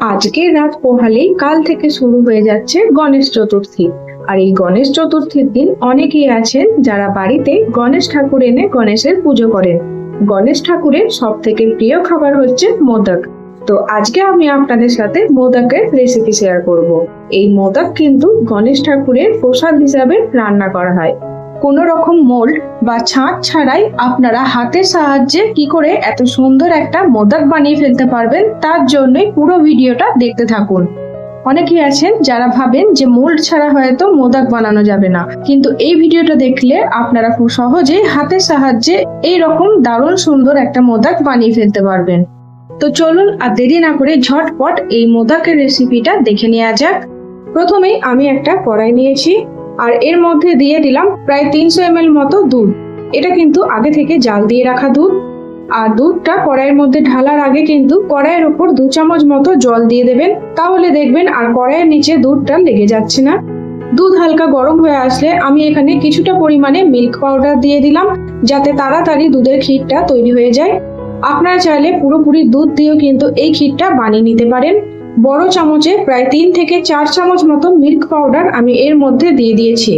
আজকের রাত পোহালেই কাল থেকে শুরু হয়ে যাচ্ছে গণেশ চতুর্থী। আর এই গণেশ চতুর্থীর দিন অনেকেই আছেন যারা বাড়িতে গণেশ ঠাকুর এনে গণেশের পুজো করেন। গণেশ ঠাকুরের সব থেকে প্রিয় খাবার হচ্ছে মোদক। তো আজকে আমি আপনাদের সাথে মোদকের রেসিপি শেয়ার করব। এই মোদক কিন্তু গণেশ ঠাকুরের প্রসাদ হিসাবে রান্না করা হয়। কোনো রকম মোল্ড বা ছাঁচ ছাড়াই আপনারা হাতের সাহায্যে কি করে এত সুন্দর একটা মোদক বানিয়ে ফেলতে পারবেন, তার জন্যই পুরো ভিডিওটা দেখতে থাকুন। অনেকেই আছেন যারা ভাবেন যে মোল্ড ছাড়া হয়তো মোদক বানানো যাবে না। কিন্তু এই ভিডিওটা দেখলে আপনারা খুব সহজেই হাতের সাহায্যে এই রকম দারুণ সুন্দর একটা মোদক বানিয়ে ফেলতে পারবেন। তো চলুন আর দেরি না করে ঝটপট এই মোদকের রেসিপিটা দেখে নেওয়া যাক। প্রথমেই আমি একটা কড়াই নিয়েছি। আর এর মধ্যে দিয়ে দিলাম প্রায় তিনশো এম মতো দুধ। এটা কিন্তু আগে থেকে জাল দিয়ে রাখা দুধ। আর দুধটা কড়াইয়ের মধ্যে ঢালার আগে কিন্তু কড়াইয়ের উপর দু চামচ মতো জল দিয়ে দেবেন। তাহলে দেখবেন আর কড়াইয়ের নিচে দুধটা লেগে যাচ্ছে না। দুধ হালকা গরম হয়ে আসলে আমি এখানে কিছুটা পরিমাণে মিল্ক পাউডার দিয়ে দিলাম, যাতে তাড়াতাড়ি দুধের ক্ষীরটা তৈরি হয়ে যায়। আপনারা চাইলে পুরোপুরি দুধ দিয়েও কিন্তু এই ক্ষীরটা বানিয়ে নিতে পারেন। বড় চামচে প্রায় তিন থেকে চার চামচ মতো মিল্ক পাউডার আমি এর মধ্যে দিয়ে দিয়েছি।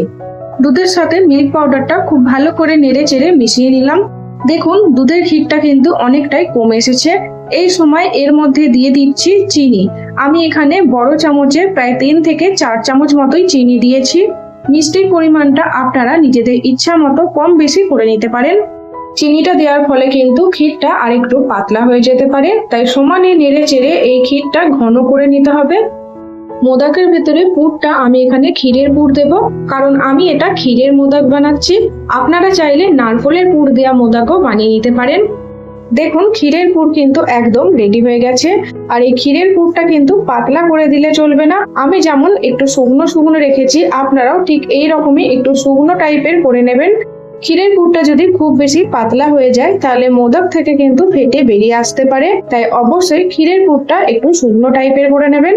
দুধের সাথে মিল্ক পাউডারটা খুব ভালো করে নেড়ে চেড়ে মিশিয়ে নিলাম। দেখুন, দুধের ক্ষীরটা কিন্তু অনেকটাই কমে এসেছে। এই সময় এর মধ্যে দিয়ে দিচ্ছি চিনি। আমি এখানে বড় চামচে প্রায় তিন থেকে চার চামচ মতোই চিনি দিয়েছি। মিষ্টির পরিমাণটা আপনারা নিজেদের ইচ্ছা মতো কম বেশি করে নিতে পারেন। চিনিটা দেওয়ার ফলে কিন্তু ক্ষীরটা আরেকটু পাতলা হয়ে যেতে পারে। তাই সমানে নেড়ে চেড়ে এই ক্ষীরটা ঘন করে নিতে হবে। মোদাকের ভেতরে পুরটা আমি এখানে ক্ষীরের পুর দেব, কারণ আমি এটা ক্ষীরের মোদক বানাচ্ছি। আপনারা চাইলে নারকলের পুর দেওয়া মোদাকও বানিয়ে নিতে পারেন। দেখুন, ক্ষীরের পুর কিন্তু একদম রেডি হয়ে গেছে। আর এই ক্ষীরের পুরটা কিন্তু পাতলা করে দিলে চলবে না। আমি যেমন একটু শুকনো শুকনো রেখেছি, আপনারাও ঠিক এই রকমই একটু শুকনো টাইপের করে নেবেন। ক্ষীরের পুরটা যদি খুব বেশি পাতলা হয়ে যায়, তাহলে মোদক থেকে কিন্তু ফেটে বেরিয়ে আসতে পারে। তাই অবশ্যই ক্ষীরের পুরটা একটু শুকনো টাইপের করে নেবেন।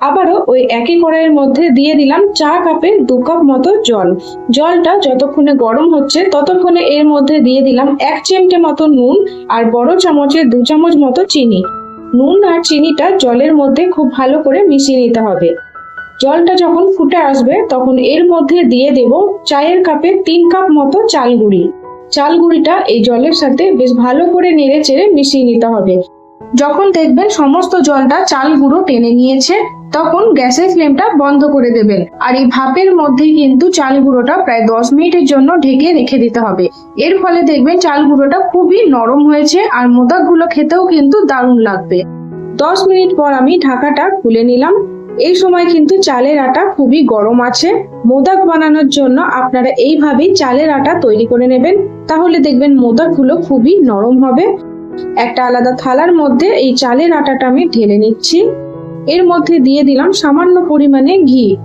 আবারও ওই একই কড়াইয়ের মধ্যে দিয়ে দিলাম চা কাপের দু কাপ মতো জল। জলটা যতক্ষণে গরম হচ্ছে, ততক্ষণে এর মধ্যে দিয়ে দিলাম এক চিমটে মতো নুন আর বড় চামচের দু চামচ মতো চিনি। নুন আর চিনিটা জলের মধ্যে খুব ভালো করে মিশিয়ে নিতে হবে। জলটা যখন ফুটে আসবে, তখন এর মধ্যে দিয়ে দেব চায়ের কাপে তিন কাপ মতো চাল গুঁড়ি চাল গুঁড়িটা এই জলের সাথে বেশ ভালো করে নেড়ে চেড়ে মিশিয়ে নিতে হবে। যখন দেখবেন সমস্ত জলটা চাল গুঁড়ো টেনে নিয়েছে, তখন গ্যাসের ফ্লেমটা বন্ধ করে দেবেন। আর এই ভাপের মধ্যেই কিন্তু চাল গুঁড়োটা প্রায় দশ মিনিটের জন্য ঢেকে রেখে দিতে হবে। এর ফলে দেখবেন চাল গুঁড়োটা খুবই নরম হয়েছে আর মোদকগুলো খেতেও কিন্তু দারুণ লাগবে। দশ মিনিট পর আমি ঢাকাটা খুলে নিলাম। এই সময় কিন্তু চালের আটা খুবই গরম আছে। মোদাক বানানোর জন্য আপনারা এইভাবেই চালের আটা তৈরি করে নেবেন। তাহলে দেখবেন মোদকগুলো খুবই নরম হবে। একটা আলাদা থালার মধ্যে এই চালের আটাটা আমি ঢেলে নিচ্ছি। এর মধ্যে দিয়ে দিলাম সামান্য পরিমাণে ঘি।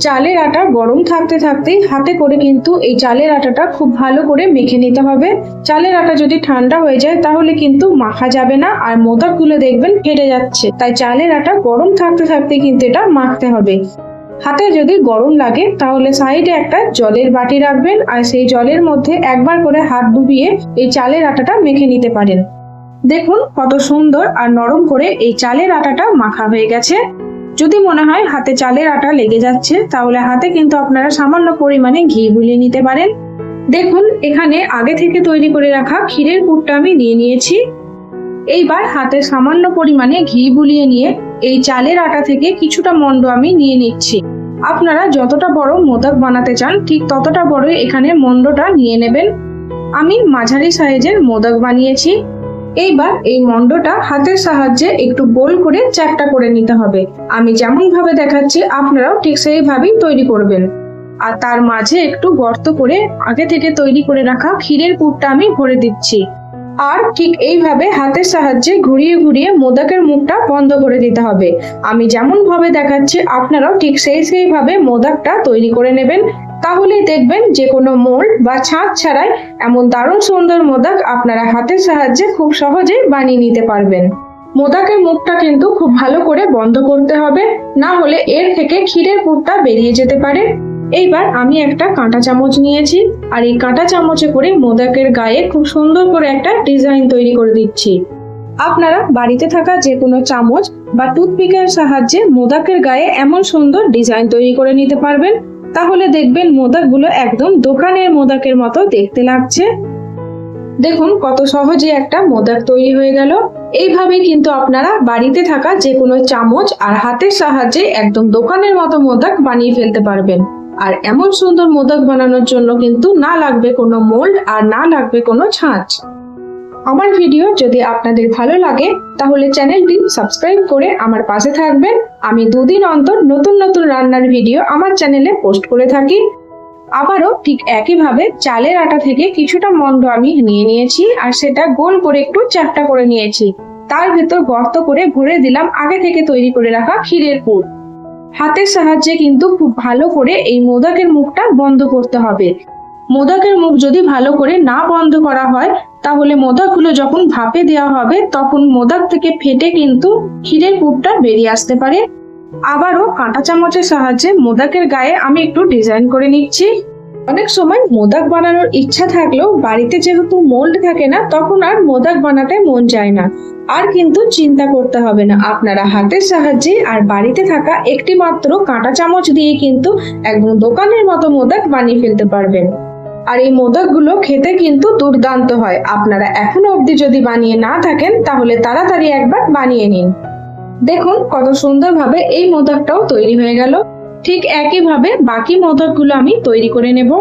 চালের আটা গরম থাকতে থাকতেই হাতে করে কিন্তু এই চালের আটাটা খুব ভালো করে মেখে নিতে হবে। চালের আটা যদি ঠান্ডা হয়ে যায় তাহলে কিন্তু মাখা যাবে না আর মোদকগুলো দেখবেন ফেটে যাচ্ছে। তাই চালের আটা গরম থাকতে থাকতে কিন্তু এটা মাখতে হবে। হাতে যদি গরম লাগে তাহলে সাইডে একটা জলের বাটি রাখবেন আর সেই জলের মধ্যে একবার করে হাত ডুবিয়ে এই চালের আটাটা মেখে নিতে পারেন। দেখুন কত সুন্দর আর নরম করে এই চালের আটাটা মাখা হয়ে গেছে। যদি মনে হয় হাতে চালের আটা লেগে যাচ্ছে, তাহলে হাতে কিন্তু আপনারা সামান্য পরিমাণে ঘি বুলিয়ে নিতে পারেন। দেখুন, এখানে আগে থেকে তৈরি করে রাখা ক্ষীরের পুরটা আমি নিয়ে নিয়েছি। এইবার হাতে সামান্য পরিমাণে ঘি বুলিয়ে নিয়ে এই চালের আটা থেকে কিছুটা মন্ড আমি নিয়ে নিচ্ছি। আপনারা যতটা বড় মোদক বানাতে চান, ঠিক ততটা বড় এখানে মন্ডটা নিয়ে নেবেন। আমি মাঝারি সাইজের মোদক বানিয়েছি। এইবার এই মন্ডটা হাতের সাহায্যে একটু গোল করে চ্যাপটা করে নিতে হবে। আমি যেমন ভাবে দেখাচ্ছি, আপনারাও ঠিক সেইভাবেই তৈরি করবেন। আর তার মাঝে একটু গর্ত করে আগে থেকে তৈরি করে রাখা ক্ষীরের পুরটা আমি ভরে দিচ্ছি। আর ঠিক এইভাবে হাতের সাহায্যে ঘুরিয়ে ঘুরিয়ে মোদকের মুখটা বন্ধ করে দিতে হবে। আমি যেমন ভাবে দেখাচ্ছি, আপনারাও ঠিক সেই সেইভাবে মোদকটা তৈরি করে নেবেন। তাহলেই দেখবেন যে কোনো মোল্ড বা ছাঁচ ছাড়াই এমন দারুণ সুন্দর মোদক আপনারা হাতের সাহায্যে খুব সহজে বানিয়ে নিতে পারবেন। মোদাকের মুখটা কিন্তু খুব ভালো করে বন্ধ করতে হবে, না হলে এর থেকে ক্ষীরের পুরটা বেরিয়ে যেতে পারে। এইবার আমি একটা কাঁটা চামচ নিয়েছি, আর এই কাঁটা চামচে করে মোদাকের গায়ে খুব সুন্দর করে একটা ডিজাইন তৈরি করে দিচ্ছি। আপনারা বাড়িতে থাকা যে কোনো চামচ বা টুথপিকের সাহায্যে মোদাকের গায়ে এমন সুন্দর ডিজাইন তৈরি করে নিতে পারবেন। তাহলে দেখবেন মোদাকগুলো একদম দোকানের মোদাকের মতো দেখতে লাগছে। দেখুন কত সহজে একটা মোদাক তৈরি হয়ে গেল। এইভাবে কিন্তু আপনারা বাড়িতে থাকা যে কোনো চামচ আর হাতের সাহায্যে একদম দোকানের মতো মোদাক বানিয়ে ফেলতে পারবেন। আর এমন সুন্দর মোদক বানানোর জন্য কিন্তু না লাগবে কোনো মোল্ড আর না লাগবে কোনো ছাঁচ। আমার ভিডিও যদি আপনাদের ভালো লাগে, তাহলে চ্যানেলটি সাবস্ক্রাইব করে আমার পাশে থাকবেন। আমি দুদিন অন্তর নতুন নতুন রান্নার ভিডিও আমার চ্যানেলে পোস্ট করে থাকি। আবারও ঠিক একইভাবে চালের আটা থেকে কিছুটা মন্ড আমি নিয়ে নিয়েছি আর সেটা গোল করে একটু চ্যাপটা করে নিয়েছি। তার ভেতর গর্ত করে ভরে দিলাম আগে থেকে তৈরি করে রাখা ক্ষীরের পুর। হাতের সাহায্যে কিন্তু খুব ভালো করে এই মোদকের মুখটা বন্ধ করতে হবে। মোদকের মুখ যদি ভালো করে না বন্ধ করা হয়, তাহলে মোদকগুলো যখন ভাপে দেওয়া হবে, তখন মোদক থেকে ফেটে কিন্তু ক্ষীরের পুরটা বেরিয়ে আসতে পারে। আবারও কাঁটা চামচের সাহায্যে মোদাকের গায়ে আমি একটু ডিজাইন করে নিচ্ছি। অনেক সময় মোদাক বানানোর ইচ্ছা থাকলেও বাড়িতে যেহেতু মোল্ড থাকে না, তখন আর মোদাক বানাতে মন যায় না। আর কিন্তু চিন্তা করতে হবে না, আপনারা হাতের সাহায্যে আর বাড়িতে থাকা একটি মাত্র কাঁটা চামচ দিয়ে কিন্তু একদম দোকানের মতো মোদাক বানিয়ে ফেলতে পারবেন। আর এই মোদকগুলো খেতে কিন্তু দুর্দান্ত হয়। আপনারা এখনও অবধি যদি বানিয়ে না থাকেন, তাহলে তাড়াতাড়ি একবার বানিয়ে নিন। দেখুন কত সুন্দরভাবে এই মোদকটাও তৈরি হয়ে গেল। ঠিক একইভাবে বাকি মোদকগুলো আমি তৈরি করে নেব।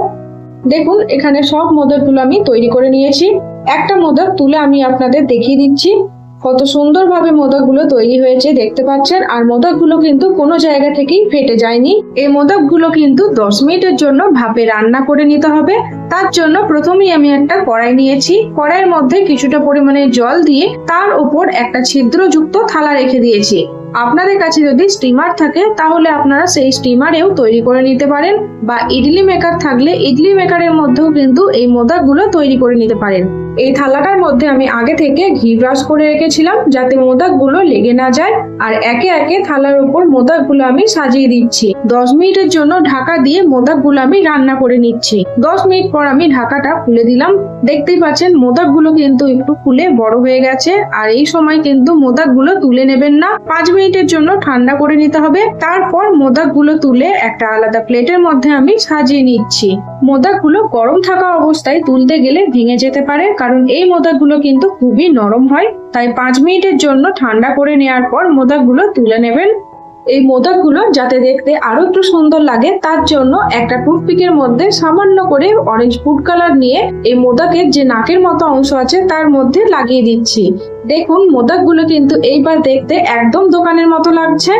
দেখুন, এখানে সব মোদকগুলো আমি তৈরি করে নিয়েছি। একটা মোদক তুলে আমি আপনাদের দেখিয়ে দিচ্ছি। কত সুন্দরভাবে মোদকগুলো তৈরি হয়েছে, দেখতে পাচ্ছেন। আর মোদকগুলো কিন্তু কোনো জায়গা থেকেই ফেটে যায়নি। এই মোদকগুলো কিন্তু দশ মিনিটের জন্য ভাপে রান্না করে নিতে হবে। তার জন্য প্রথমেই আমি একটা কড়াই নিয়েছি। কড়াইয়ের মধ্যে কিছুটা পরিমাণে জল দিয়ে তার উপর একটা ছিদ্রযুক্ত থালা রেখে দিয়েছি। আপনাদের কাছে যদি স্টিমার থাকে, তাহলে আপনারা সেই স্টিমারেও তৈরি করে নিতে পারেন। বা ইডলি মেকার থাকলে ইডলি মেকারের মধ্যেও কিন্তু এই মোদকগুলো তৈরি করে নিতে পারেন। এই থালাটার মধ্যে আমি আগে থেকে ঘি ব্রাশ করে রেখেছিলাম যাতে মোদকগুলো লেগে না যায়। আর একে একে থালার উপর মোদকগুলো আমি সাজিয়ে দিচ্ছি। দশ মিনিটের জন্য ঢাকা দিয়ে মোদকগুলো আমি রান্না করে নিচ্ছি। দশ মিনিট পর আমি ঢাকাটা খুলে দিলাম। দেখতেই পাচ্ছেন মোদকগুলো কিন্তু একটু ফুলে বড় হয়ে গেছে। আর এই সময় কিন্তু মোদকগুলো তুলে নেবেন না। পাঁচ মিনিটের জন্য ঠান্ডা করে নিতে হবে। তারপর মোদকগুলো তুলে একটা আলাদা প্লেটের মধ্যে আমি সাজিয়ে নিচ্ছি। মোদকগুলো গরম থাকা অবস্থায় তুলতে গেলে ভেঙে যেতে পারে। কারণ এই মোদকগুলো কিন্তু খুবই নরম হয়। তাই পাঁচ মিনিটের জন্য ঠান্ডা করে নেওয়ার পর মোদকগুলো তুলে নেবেন। এই মোদকগুলো যাতে দেখতে আরও একটু সুন্দর লাগে, তার জন্য একটা টুথপিকের মধ্যে সামান্য করে অরেঞ্জ ফুড কালার নিয়ে এই মোদকের যে নাকের মতো অংশ আছে, তার মধ্যে লাগিয়ে দিচ্ছি। দেখুন মোদকগুলো কিন্তু এইবার দেখতে একদম দোকানের মতো লাগছে।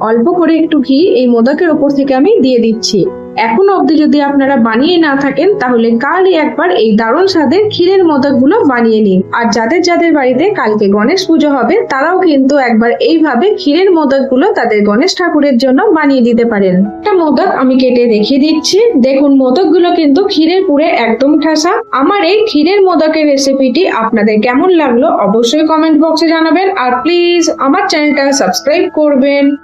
অল্প করে একটু ঘি এই মোদকের উপর থেকে আমি দিয়ে দিচ্ছি। এখনও অবধি যদি আপনারা বানিয়ে না থাকেন, তাহলে কালই একবার এই দারুণ স্বাদের ক্ষীরের মোদকগুলো বানিয়ে নিন। আর যাদের যাদের বাড়িতে কালকে গণেশ পুজো হবে, তারাও কিন্তু একবার এইভাবে ক্ষীরের মোদকগুলো তাদের গণেশ ঠাকুরের জন্য বানিয়ে দিতে পারেন। একটা মোদক আমি কেটে দেখিয়ে দিচ্ছি। দেখুন, মোদকগুলো কিন্তু ক্ষীরের পুরে একদম ঠাসা। আমার এই ক্ষীরের মোদকের রেসিপিটি আপনাদের কেমন লাগল অবশ্যই কমেন্ট বক্সে জানাবেন। আর প্লিজ আমার চ্যানেলটা সাবস্ক্রাইব করবেন।